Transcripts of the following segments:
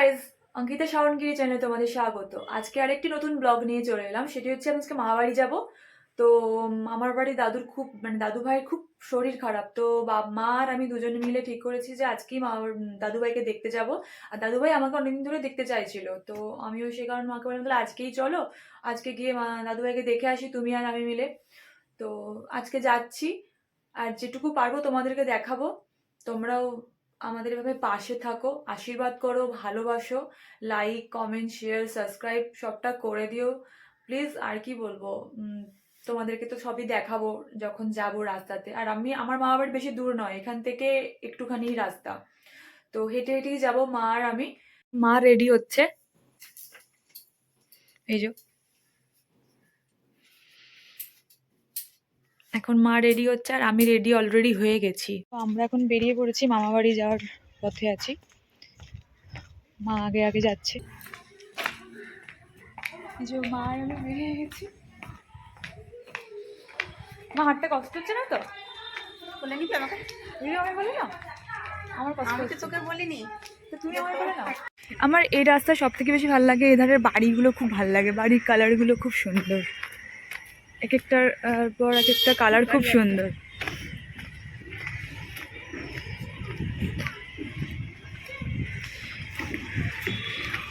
Guys Ankita শাওনগিরি চ্যানেলে তোমাদের স্বাগত। আজকে আরেকটি নতুন ব্লগ নিয়ে চলে এলাম, সেটি হচ্ছে আমি আজকে মামাবাড়ি যাব। তো আমার বাড়ি দাদুর খুব মানে দাদু ভাইয়ের খুব শরীর খারাপ। তো বাপ, মা আর আমি দুজনে মিলে ঠিক করেছি যে আজকেই মা দাদু ভাইকে দেখতে যাব। আর দাদু ভাই আমাকে অনেকদিন ধরে দেখতে চাইছিল, তো আমিও সেই কারণে মাকে বললাম, তাহলে আজকেই চলো, আজকে গিয়ে মা, দাদু ভাইকে দেখে আসি, তুমি আর আমি মিলে। তো আজকে যাচ্ছি, আর যেটুকু পারব তোমাদেরকে দেখাবো। তোমরাও আমাদের এভাবে পাশে থাকো, আশীর্বাদ করো, ভালোবাসো লাইক কমেন্ট শেয়ার সাবস্ক্রাইব সবটা করে দিও। প্লিজ আর কি বলব তোমাদেরকে তো সবই দেখাবো যখন যাব রাস্তাতে। আর আমি, আমার মা বাড়ি বেশি দূর নয়, এখান থেকে একটুখানি রাস্তা। তো হেঁটে হেঁটেই যাব, মা আর আমি। মা রেডি হচ্ছে। এই যে। এখন মা রেডি হচ্ছে আর আমি রেডি অলরেডি হয়ে গেছি। তো আমরা এখন বেরিয়ে পড়েছি মামা বাড়ি যাওয়ার পথে আছি। মা আগে আগে যাচ্ছে। যে মা আর আমি বেরিয়ে গেছি। মা হাঁটতে কষ্ট হচ্ছে না তো? বলে আমাকে? আমায় বলে না আমার কষ্ট হচ্ছে। তোকে বলিনি। তো তুমি আমায় বলে না আমার এই রাস্তা সব থেকে বেশি ভালো লাগে এধারের বাড়িগুলো খুব ভালো লাগে বাড়ির কালারগুলো খুব সুন্দর। এক একটার পর এক একটা কালার খুব সুন্দর।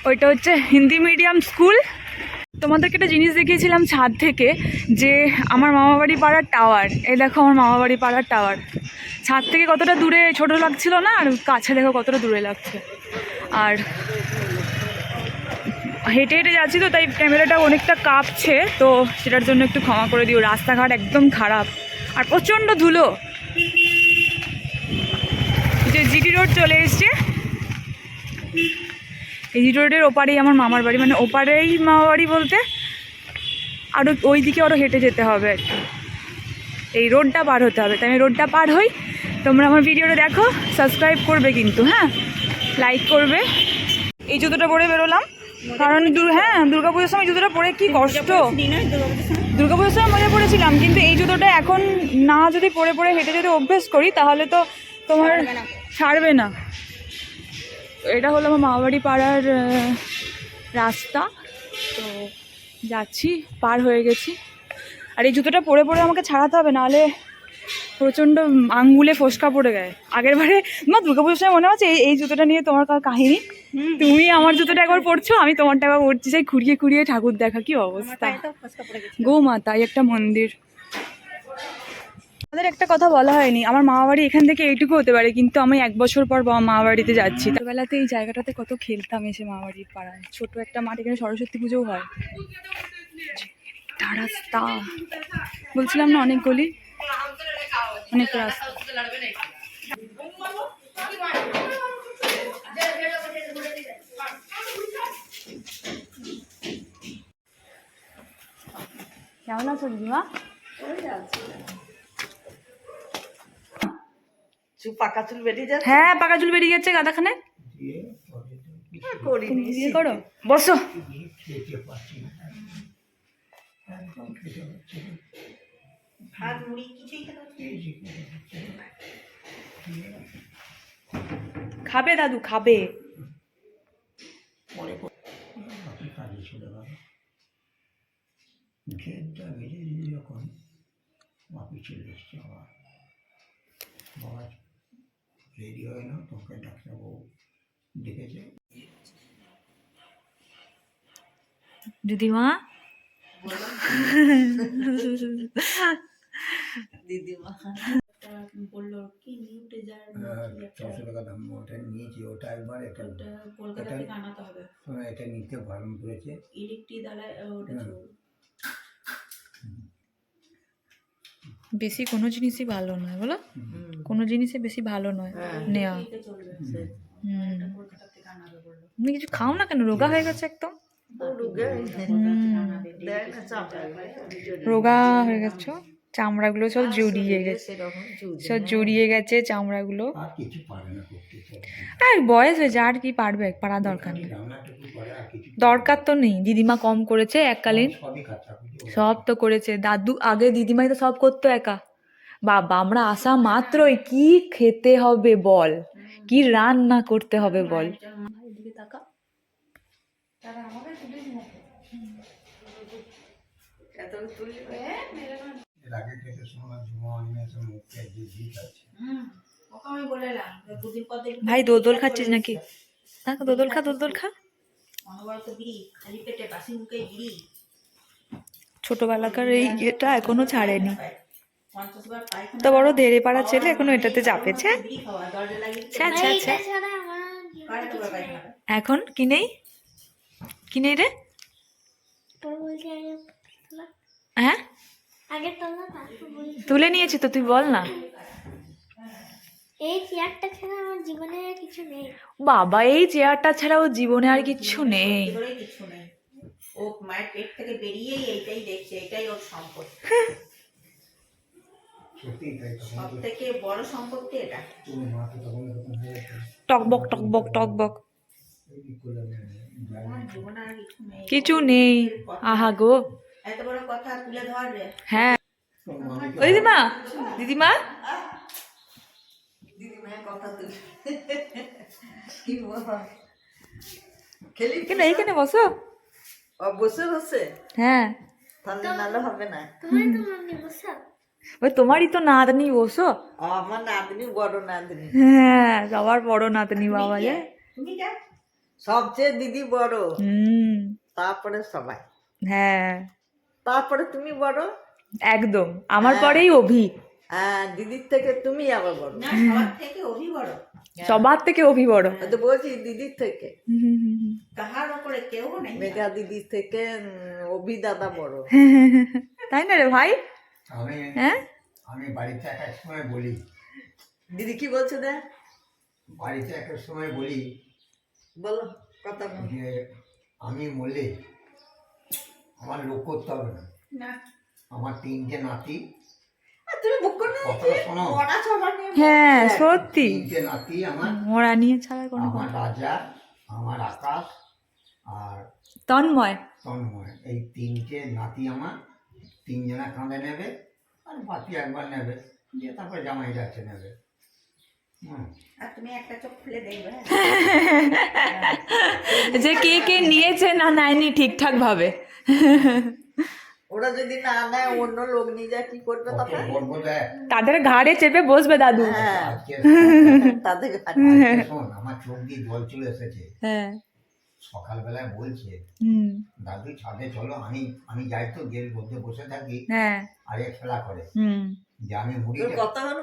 ওইটা হচ্ছে হিন্দি মিডিয়াম স্কুল তোমাদেরকে একটা জিনিস দেখিয়েছিলাম ছাদ থেকে, যে আমার মামাবাড়ি পাড়ার টাওয়ার এই দেখো আমার মামাবাড়ি পাড়ার টাওয়ার ছাদ থেকে কতটা দূরে ছোট লাগছিল না, আর কাছে দেখো কতটা দূরে লাগছে। আর হেঁটে হেঁটে যাচ্ছি তো, তাই ক্যামেরাটা অনেকটা কাঁপছে, তো সেটার জন্য একটু ক্ষমা করে দিও। রাস্তাঘাট একদম খারাপ, আর প্রচণ্ড ধুলো। যে জিটি রোড চলে এসছে। এই জিটি রোডের ওপারেই আমার মামার বাড়ি মানে ওপারেই মামা বাড়ি বলতে আরও ওই দিকে আরও হেঁটে যেতে হবে এই রোডটা পার হতে হবে, তাই আমি রোডটা পার হই। তোমরা আমার ভিডিওটা দেখো, সাবস্ক্রাইব করবে কিন্তু হ্যাঁ? লাইক করবে। এই জুতোটা পরে বেরোলাম। কারণ হ্যাঁ দুর্গাপুজোর সময় জুতোটা পরে কি কষ্ট? দুর্গাপুজোর সময়। মজা পড়েছিলাম কিন্তু এই জুতোটা এখন না যদি পরে পরে হেঁটে যেতে অভ্যেস করি তাহলে তো তোমার ছাড়বে না। এটা হলো আমার মামাবাড়ি পাড়ার রাস্তা। তো যাচ্ছি পার হয়ে গেছি। আর এই জুতোটা পরে পরে আমাকে ছাড়াতে হবে নাহলে প্রচণ্ড আঙ্গুলে ফোসকা পড়ে গায়ে আগের বারে মা দুর্গাপুজোর সময় মনে আছে এই জুতোটা নিয়ে তোমার কাহিনী? তুমি আমার জুতোটা একবার পড়ছো আমি তোমারটা একবার পড়ছি সেই খুঁড়িয়ে খুঁড়িয়ে ঠাকুর দেখা কি অবস্থা। গো মাতাই একটা মন্দির। আমাদের একটা কথা বলা হয়নি আমার মামা বাড়ি এখান থেকে এইটুকু হতে পারে কিন্তু আমি এক বছর পর বা- মামা বাড়িতে যাচ্ছি। ছোটবেলাতে এই জায়গাটাতে কত খেলতাম এসে মামা বাড়ির পাড়ায়। ছোট একটা মাঠ এখানে সরস্বতী পুজোও হয়। রাস্তা বলছিলাম না অনেক গলি? অনেক রাস্তা। কেমন আছো দিদিমা? পাকা চুল বেরিয়ে যাচ্ছে? হ্যাঁ পাকা চুল বেরিয়ে যাচ্ছে গাদাখানে। করি। করো বসো। মুড়ি কিছুই খেতে খাবে দাদু খাবে। আপনি কাজে চলে গেল ঘেরটা বেরিয়ে যখন বাপি চলে এসছে আবার বাবা রেডি হয় না তোকে ডাক্তারবাবু ডেকেছে। দিদিমা? দিদিমা। বলল কি নিউটে যার ছশো টাকা দাম ওটা নিয়েছি ওটা একবার এটা কলকাতা থেকে আনাতে হবে। হ্যাঁ, এটা নিতে বারণ করেছে। ইলেকট্রিক দ্বারায় ওটা বেশি কোনো জিনিসই ভালো নয় বলো? কোনো জিনিসই বেশি ভালো নয় নেওয়া। আনাবে বলল। তুমি কিছু খাও না কেন? রোগা হয়ে গেছে একদম? রোগা? হয়ে গেছো? চামড়াগুলো সব জড়িয়ে গেছে। সব জড়িয়ে গেছে চামড়াগুলো। আর বয়স হয়েছে আর কি পারবে? পারা দরকার নেই। দরকার তো নেই। দিদিমা কম করেছে এককালীন। সব তো করেছে। দাদু আগে দিদিমাই তো সব করতো একা। বাবা আমরা আসা মাত্রই কি খেতে হবে বল? কি রান্না করতে হবে বল? এত তুলি এর আগে থেকে শুনলাম জুমা অনিমেষের মুখে যে জিত আছে। হুম ওকে আমি বলে এলাম দুদিন পর দেখবি ভাই, দোদল খাচ্ছিস নাকি? না দোদল খা দোদল খা। অনবরত বিড়ি খালি পেটে বাসি মুখে বিড়ি। ছোটবেলাকার এই ইয়েটা এখনও ছাড়েনি। তো বড় দেড়ে পাড়া ছেলে এখনও এটাতে চাপেছে? এখন? কি নেই? কি নেই রে? হ্যাঁ? তোলা নিয়েছি তো তুই বল না। এই চেয়ারটা ছাড়া আমার জীবনে আর কিছু নেই। বাবা এই চেয়ারটা ছাড়া ও জীবনে আর নেই। কিছু নেই। ও মায়ের পেট থেকে বেরিয়েই এইটাই দেখছে এটাই ওর সম্পদ। সব থেকে বড় সম্পত্তি এটা। টকবক টকবক টকবক। কিছু নেই। আহা গো। এত বড় কথা তুলে ধরবে? হ্যাঁ। মাকে দিদিমা দিদিমা? দিদিমায়ের কথা তুলি কি বলব খেলি কেন এইখানে বসো। ও বসে বসে? হ্যাঁ। ঠান্ডা নালে হবে না। তোমার তো বসা। ওই তোমারই তো নাতনি বসো। আমার নাতনি বড় নাতনি। হ্যাঁ সবার বড় নাতনি বাবা যে। সবচেয়ে দিদি বড়। হুম। তারপরে সবাই। হ্যাঁ। তারপরে তুমি বড় একদম। আমার পরেই অভি। হ্যাঁ দিদির থেকে তুমি আবার বড় না সবার থেকে অভি বড়। সবার থেকে অভি বড়। তো বলছি দিদির থেকে। তাহার উপরে কেউ নেই। মেঘা দিদির থেকে অভি দাদা বড়। তাই না রে ভাই? আমি হ্যাঁ? আমি বাড়িতে এক এক সময় বলি। দিদি কি বলছো দে বাড়িতে এক এক সময় বলি বলো কথা বলো। আমি মরলে আমার লোক করতে হবে না। আমার তিনটে নাতি। হ্যাঁ সত্যি। নিয়ে কোনো আমার রাজা আমার আকাশ আর তন্ময়। তন্ময়। এই তিনটে নাতি আমার। তিনজনা কাঁধে নেবে আর বাকি একবার নেবে। দিয়ে তারপরে জামাই যাচ্ছে নেবে? যে কে কে নিয়েছে না নেয়নি ঠিকঠাক ভাবে ওরা যদি না নেয় অন্য লোক নিয়ে যায় কি করবে কত তখন? তাদের ঘাড়ে চেপে বসবে দাদু। হ্যাঁ। তাদের শোন আমার চোখ দিয়ে জল চলে এসেছে। হ্যাঁ। সকালবেলায় বলছে হুম। দাদু ছাদে চলো আমি আমি যাই তো মধ্যে বসে থাকি। হ্যাঁ। আর খেলা করে। হুম। যে আমি মুড়ি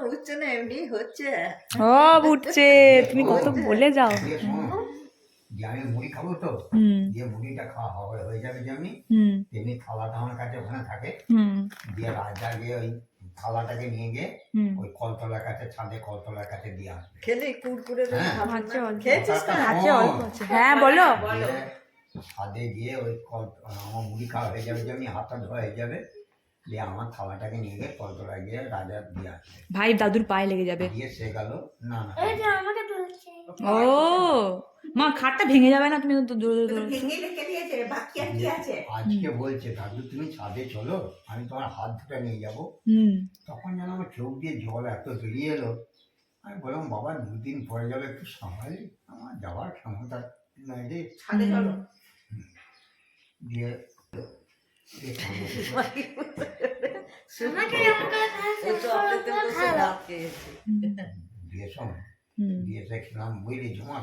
উঠছে না এমনি হচ্ছে। ও উঠছে তুমি কত বলে যাও। শোন যে আমি মুড়ি খাব তো যে মুড়িটা খাওয়া হবে হয়ে যাবে যেমনি তেমনি থালাটা আমার কাছে ওখানে থাকে। দিয়ে রাজা গিয়ে ওই থালাটাকে নিয়ে গিয়ে ওই কলতলার কাছে ছাদে কলতলার কাছে দিয়ে আসবে। খেলে কুড়কুড়ে হ্যাঁ। খেয়েছিস না? আছে অল্প। আছে হ্যাঁ বলো। ছাদে গিয়ে ওই কল আমার মুড়ি খাওয়া হয়ে যাবে যেমনি হাতটা ধোয়া হয়ে যাবে। দিয়ে আমার থালাটাকে নিয়ে গিয়ে কলতলায় গিয়ে রাজা দিয়ে আসবে। ভাই দাদুর পায়ে লেগে যাবে। দিয়ে সে গেল। না না। ও মা খাটটা ভেঙে যাবে না তুমি তো দূরে দূরে ভেঙে রেখে দিয়েছে বাকি আর কি আছে? আজকে বলছে দাদু তুমি ছাদে চলো আমি তোমার হাত ধরে নিয়ে যাব। হুম। তখন যেন আমার চোখ দিয়ে জল এত বেরিয়ে এলো। আমি বললাম বাবা দুদিন পরে যাবে একটু সামলালি আমার যাওয়ার ক্ষমতা নাই রে। ছাদে চলো। দিয়ে দিয়ে ছাদে আমাকে দিয়ে সে খেলাম বুঝলি? ঝুমা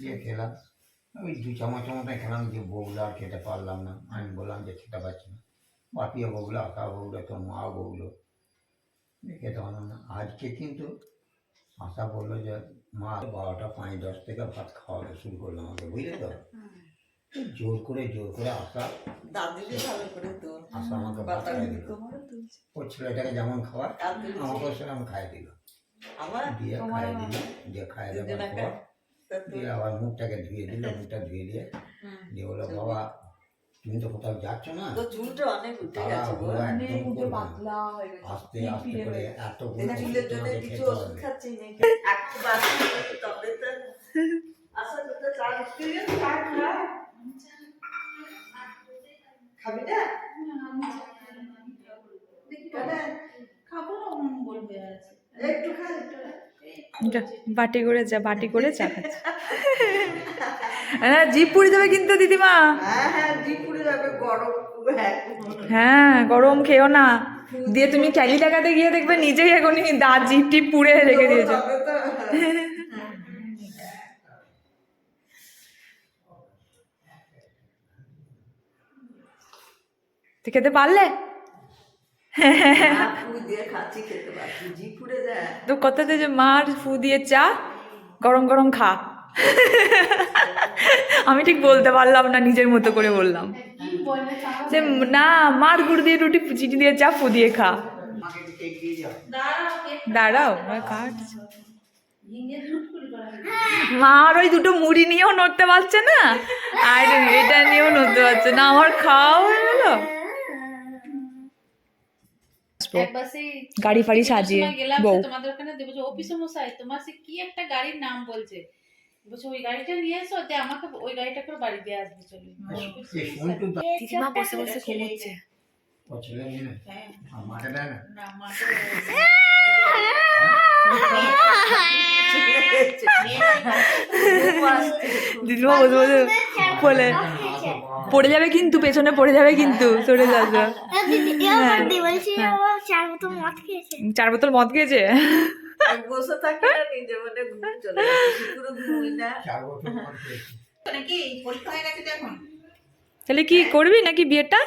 দিয়ে খেলাম। ওই দু চামচ মতো খেলাম যে বউগুলো আর খেতে পারলাম না। আমি বললাম যে খেতে পারছি না। বাপিও বউগুলো আঁকা বউগুলো তোর মাও বউগুলো দিয়ে খেতে পারলাম না। আজকে কিন্তু আশা বলল যে মা বারোটা পাঁচ দশ থেকে ভাত খাওয়াতে শুরু করল আমাকে বুঝলি তো? জোর করে জোর করে আশা আশা আমাকে ভাত খাইয়ে দিল। ওর ছেলেটাকে যেমন খাওয়ার আমাকেও সেরকম খাইয়ে দিল। আমার দিয়ে খাইয়ে দিল দিয়ে খাইয়ে দেওয়ার পর দিয়ে আবার মুখটাকে ধুয়ে দিল মুখটা ধুয়ে দিয়ে দিয়ে বলল বাবা তুমি তো কোথাও যাচ্ছ না? তো চুলটা অনেক উঠে গেছে গো ওরা একদম করবে না। আস্তে আস্তে করে এত এই চুলের জন্য কিছু ওষুধ খাচ্ছি নাকি? একটু বাসি তবে তো আশা করতে চা বিস্কুট দিয়ে চা খা। খাবি না কেন? খাব উম, বলবে আছে একটু খা একটু খা। যা, বাটি করে যা বাটি করে চা খাচ্ছে। হ্যাঁ জিপ পুড়ে যাবে কিন্তু দিদিমা। হ্যাঁ হ্যাঁ গরম হ্যাঁ গরম খেও না। দিয়ে তুমি ক্যালি টাকাতে গিয়ে দেখবে নিজেই এখনই দা জিপ টিপ পুড়ে রেখে দিয়েছ। তো খেতে পারলে? তো কথাতে যে মার ফু দিয়ে চা, গরম গরম খা। আমি ঠিক বলতে পারলাম না, নিজের মতো করে বললাম। যে না, মার গুড় দিয়ে রুটি চিটি দিয়ে চা, ফু দিয়ে খা। দাঁড়াও মার ওই দুটো মুড়ি নিয়েও নড়তে পারছে না। আর, এটা নিয়েও নড়তে পারছে না, আমার খাওয়া হয়ে গেল। সেই গাড়ি ফাড়ি সাজিয়ে গেলাম বউ। তোমাদের ওখানে দেখব যে অফিস মশাই তোমার সে কি একটা গাড়ির নাম বলছে? বলছে ওই গাড়িটা নিয়ে এসো যে আমাকে ওই গাড়িটা করে বাড়ি দিয়ে আসবে চলে। এই সন্টু দিদিমা বসে বসে ঘুমোচ্ছে। হ্যাঁ। মাকে দিদিমা বসে বসে বলে পড়ে যাবে কিন্তু পেছনে পড়ে যাবে কিন্তু সরে দিদি বলছি ও চার বোতল মদ খেয়েছে? বসে থাকি নিজে মনে ঘুম চলে না। হয়ে তাহলে কি করবি নাকি বিয়েটা?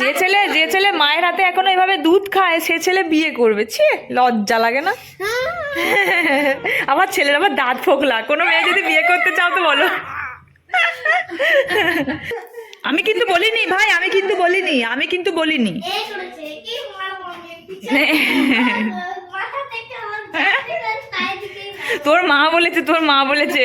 যে ছেলে যে ছেলে মায়ের হাতে এখনও এভাবে দুধ খায় সে ছেলে বিয়ে করবে। ছি লজ্জা লাগে না? আবার ছেলের আবার দাঁত ফোকলা। কোনো মেয়ে যদি বিয়ে করতে চাও তো বলো। আমি কিন্তু বলিনি ভাই আমি কিন্তু বলিনি আমি কিন্তু বলিনি। মনে তোর মা বলেছে তোর মা বলেছে।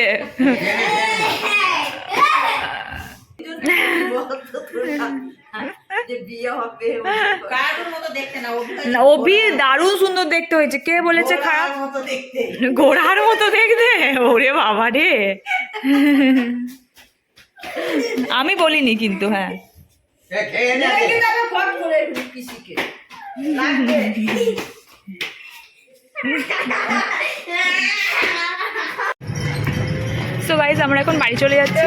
যে বিয়ে হবে কার্টুন মতো দেখতে না অভিনয় অভি দারুণ সুন্দর দেখতে হয়েছে। কে বলেছে খারাপ? ঘোড়ার মতো দেখতে। ঘোড়ার মতো দেখতে? ওরে বাবা রে। আমি বলিনি কিন্তু হ্যাঁ। সো গাইজ আমরা এখন বাড়ি চলে যাচ্ছি।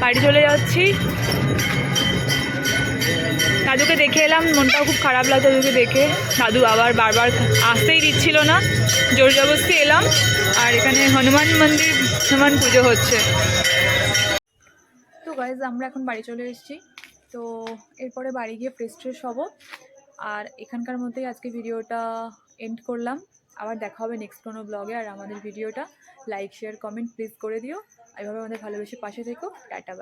বাড়ি চলে যাচ্ছি। দাদুকে দেখে এলাম, মনটাও খুব খারাপ লাগতো দাদুকে দেখে। দাদু আবার বারবার আসতেই দিচ্ছিল না। জোর জবরদস্তি এলাম, আর এখানে হনুমান মন্দির, হনুমান পুজো হচ্ছে। তো গাইজ আমরা এখন বাড়ি চলে এসেছি। তো এরপরে বাড়ি গিয়ে ফ্রেশ ফ্রেশ হব। আর এখানকার মধ্যেই আজকে ভিডিওটা এন্ড করলাম। আবার দেখা হবে নেক্সট কোনো ব্লগে আর আমাদের ভিডিওটা লাইক শেয়ার কমেন্ট প্লিজ করে দিও। এভাবে আমাদের ভালোবেসে পাশে থেকো। Tata bye